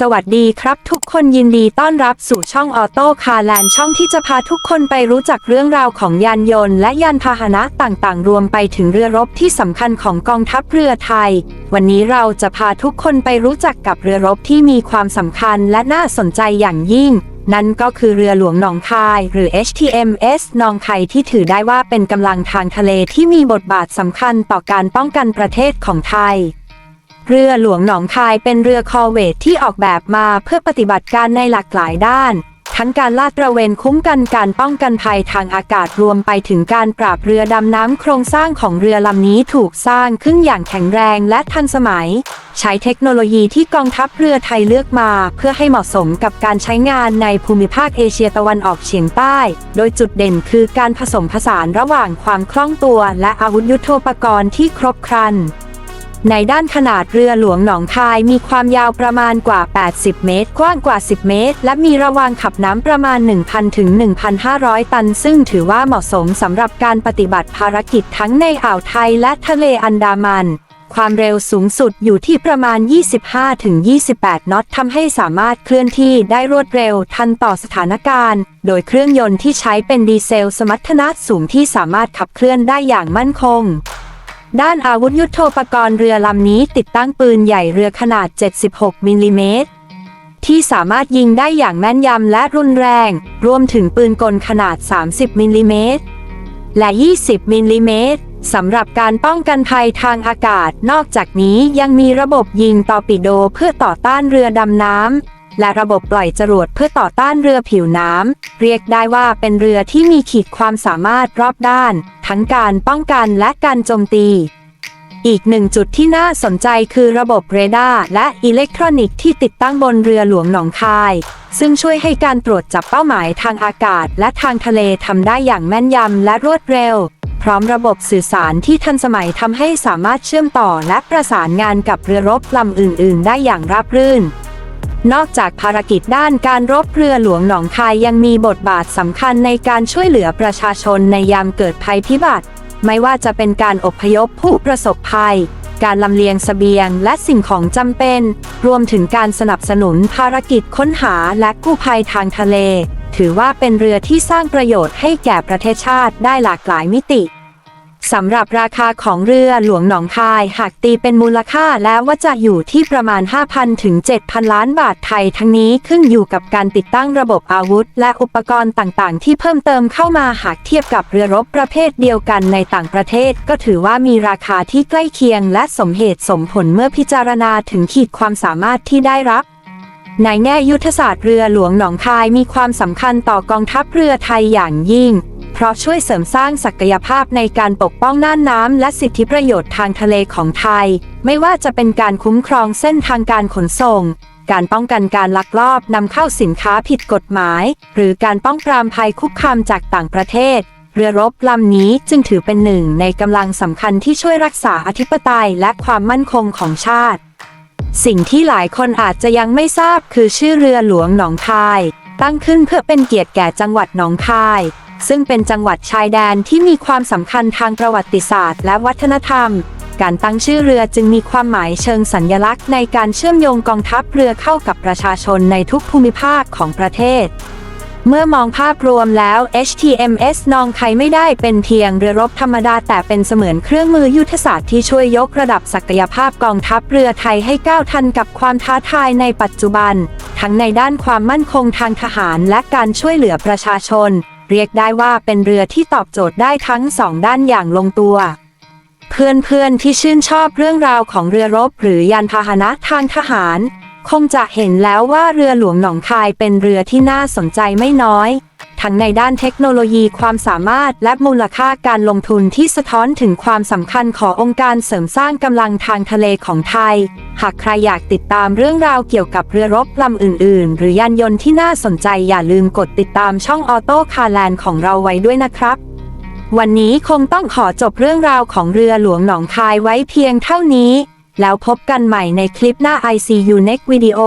สวัสดีครับทุกคนยินดีต้อนรับสู่ช่องออโต้คาร์แลนด์ช่องที่จะพาทุกคนไปรู้จักเรื่องราวของยานยนต์และยานพาหนะต่างๆ รวมไปถึงเรือรบที่สำคัญของกองทัพเรือไทย วันนี้เราจะพาทุกคนไปรู้จักกับเรือรบที่มีความสำคัญและน่าสนใจอย่างยิ่ง นั่นก็คือเรือหลวงหนองคาย หรือ HTMS หนองคายที่ถือได้ว่าเป็นกำลังทางทะเลที่มีบทบาทสำคัญต่อการป้องกันประเทศของไทย เรือหลวงหนองคายเป็นเรือคอเวทที่ออกแบบมาเพื่อปฏิบัติการในหลากหลายด้าน ทั้งการลาดตระเวนคุ้มกันการป้องกันภัยทางอากาศรวมไปถึงการปราบเรือดำน้ำโครงสร้างของเรือลำนี้ถูกสร้างขึ้นอย่างแข็งแรงและทันสมัย ใช้เทคโนโลยีที่กองทัพเรือไทยเลือกมา เพื่อให้เหมาะสมกับการใช้งานในภูมิภาคเอเชียตะวันออกเฉียงใต้ โดยจุดเด่นคือการผสมผสานระหว่างความคล่องตัว และอาวุธยุโทโธปกรณ์ที่ครบครัน ในด้านขนาดเรือหลวงหนองคายมีความยาวประมาณกว่า 80 เมตร กว้างกว่า 10 เมตร และมีระวางขับน้ำประมาณ 1,000 ถึง 1,500 ตัน ซึ่งถือว่าเหมาะสมสำหรับการปฏิบัติภารกิจทั้งในอ่าวไทยและทะเลอันดามันความเร็วสูงสุดอยู่ที่ประมาณ 25ถึง28 น็อตทำให้สามารถเคลื่อนที่ได้รวดเร็วทันต่อสถานการณ์ โดยเครื่องยนต์ที่ใช้เป็นดีเซลสมรรถนะสูงที่สามารถขับเคลื่อนได้อย่างมั่นคง ด้านอาวุธยุโทโธปกรณ์เรือลำนี้ติดตั้งปืนใหญ่เรือขนาด 76 มิลลิเมตร ที่สามารถยิงได้อย่างแม่นยำและรุนแรง รวมถึงปืนกลขนาด 30 มิลลิเมตร และ 20 มิลลิเมตรสำหรับการป้องกันภัยทางอากาศ นอกจากนี้ยังมีระบบยิงตอร์ปิโดเพื่อต่อต้านเรือดำน้ำ และระบบปล่อยจรวดเพื่อต่อต้านเรือผิวน้ำ เรียกได้ว่าเป็นเรือที่มีขีดความสามารถรอบด้าน ทั้งการป้องกันและการโจมตี อีกหนึ่งจุดที่น่าสนใจคือระบบเรดาร์และอิเล็กทรอนิกส์ที่ติดตั้งบนเรือหลวงหนองคาย ซึ่งช่วยให้การตรวจจับเป้าหมายทางอากาศ และทางทะเลทำได้อย่างแม่นยำและรวดเร็วพร้อมระบบสื่อสารที่ทันสมัยทำให้สามารถเชื่อมต่อและประสานงานกับเรือรบลำอื่น ๆ ได้อย่างราบรื่น นอกจากภารกิจด้านการรบเรือหลวงหนองคายยังมีบทบาทสำคัญในการช่วยเหลือประชาชนในยามเกิดภัยพิบัติ ไม่ว่าจะเป็นการอพยพผู้ประสบภัย การลำเลียงเสบียงและสิ่งของจำเป็น รวมถึงการสนับสนุนภารกิจค้นหาและกู้ภัยทางทะเล ถือว่าเป็นเรือที่สร้างประโยชน์ให้แก่ประเทศชาติได้หลากหลายมิติ สำหรับราคาของเรือหลวงหนองคาย หากตีเป็นมูลค่าแล้วว่าจะอยู่ที่ประมาณ 5,000 ถึง 7,000 ล้านบาทไทย ทั้งนี้ขึ้นอยู่กับการติดตั้งระบบอาวุธ และอุปกรณ์ต่างๆ ที่เพิ่มเติมเข้ามาหากเทียบกับเรือรบประเภทเดียวกันในต่างประเทศ ก็ถือว่ามีราคาที่ใกล้เคียง และสมเหตุสมผลเมื่อพิจารณาถึงขีดความสามารถที่ได้รับในแง่ยุทธศาสตร์เรือหลวงหนองคายมีความสำคัญต่อกองทัพเรือไทยอย่างยิ่ง เพราะช่วยเสริมสร้างศักยภาพในการปกป้องน่านน้ำและสิทธิประโยชน์ทางทะเลของไทย ไม่ว่าจะเป็นการคุ้มครองเส้นทางการขนส่ง การป้องกันการลักลอบนำเข้าสินค้าผิดกฎหมาย หรือการป้องปรามภัยคุกคามจากต่างประเทศ เรือรบลำนี้จึงถือเป็นหนึ่งในกำลังสำคัญที่ช่วยรักษาอธิปไตยและความมั่นคงของชาติ สิ่งที่หลายคนอาจจะยังไม่ทราบคือชื่อเรือหลวงหนองคาย ตั้งขึ้นเพื่อเป็นเกียรติแก่จังหวัดหนองคาย ซึ่งเป็นจังหวัดชายแดนที่มีความสำคัญทางประวัติศาสตร์ และวัฒนธรรม การตั้งชื่อเรือจึงมีความหมายเชิงสัญญลักษณ์ในการเชื่อมโยงกองทัพเรือเข้ากับประชาชนในทุกภูมิภาคของประเทศ เมื่อมองภาพรวมแล้ว HTMS นองไคไม่ได้เป็นเพียงเรือรบธรรมดาแต่เป็นเสมือนเครื่องมือยุทธศาสตร์ที่ช่วยยกระดับศักยภาพกองทัพเรือไทยให้ก้าวทันกับความท้าทายในปัจจุบัน ทั้งในด้านความมั่นคงทางทหารและการช่วยเหลือประชาชน เรียกได้ว่าเป็นเรือที่ตอบโจทย์ได้ทั้งสองด้านอย่างลงตัว เพื่อนๆที่ชื่นชอบเรื่องราวของเรือรบหรือยานพาหนะทางทหาร คงจะเห็นแล้วว่าเรือหลวงหนองคายเป็นเรือที่น่าสนใจไม่น้อย ทั้งในด้านเทคโนโลยีความสามารถและมูลค่าการลงทุนที่สะท้อนถึงความสำคัญขององค์การเสริมสร้างกำลังทางทะเลของไทย หากใครอยากติดตามเรื่องราวเกี่ยวกับเรือรบลำอื่น ๆ หรือยานยนต์ที่น่าสนใจอย่าลืมกดติดตามช่องออโต้คาร์แลนด์ของเราไว้ด้วยนะครับวันนี้คงต้องขอจบเรื่องราวของเรือหลวงหนองคายไว้เพียงเท่านี้ แล้วพบกันใหม่ในคลิปหน้า ICU Next Video